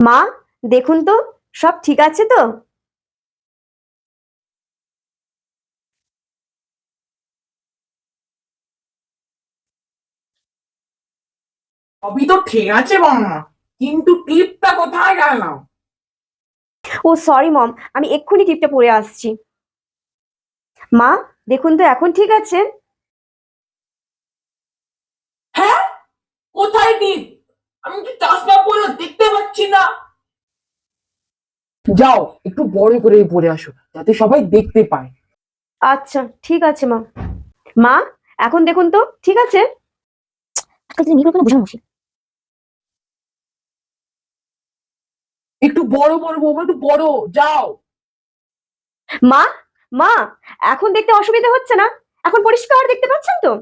মা দেখুন তো সব ঠিক আছে তো? সবই তো ঠিক আছে মামা কিন্তু টিপটা কোথায় গেল? ও সরি মম আমি এক্ষুনি টিপটা পরে আসছি। মা দেখুন তো এখন ঠিক আছে? হ্যাঁ? কোথায় টিপ? আমি কি চশমা পরে দেখতে যাও একটু বড় করে পরে আসো যাতে সবাই দেখতে পায়। আচ্ছা ঠিক আছে মা। মা এখন দেখুন তো ঠিক আছে? আজকাল তুমি মেয়ে বোঝানো মুশকিল একটু বড় বড় বৌমা একটু বড় যাও। মা মা এখন দেখতে অসুবিধা হচ্ছে না? এখন পরিষ্কার দেখতে পাচ্ছেন তো?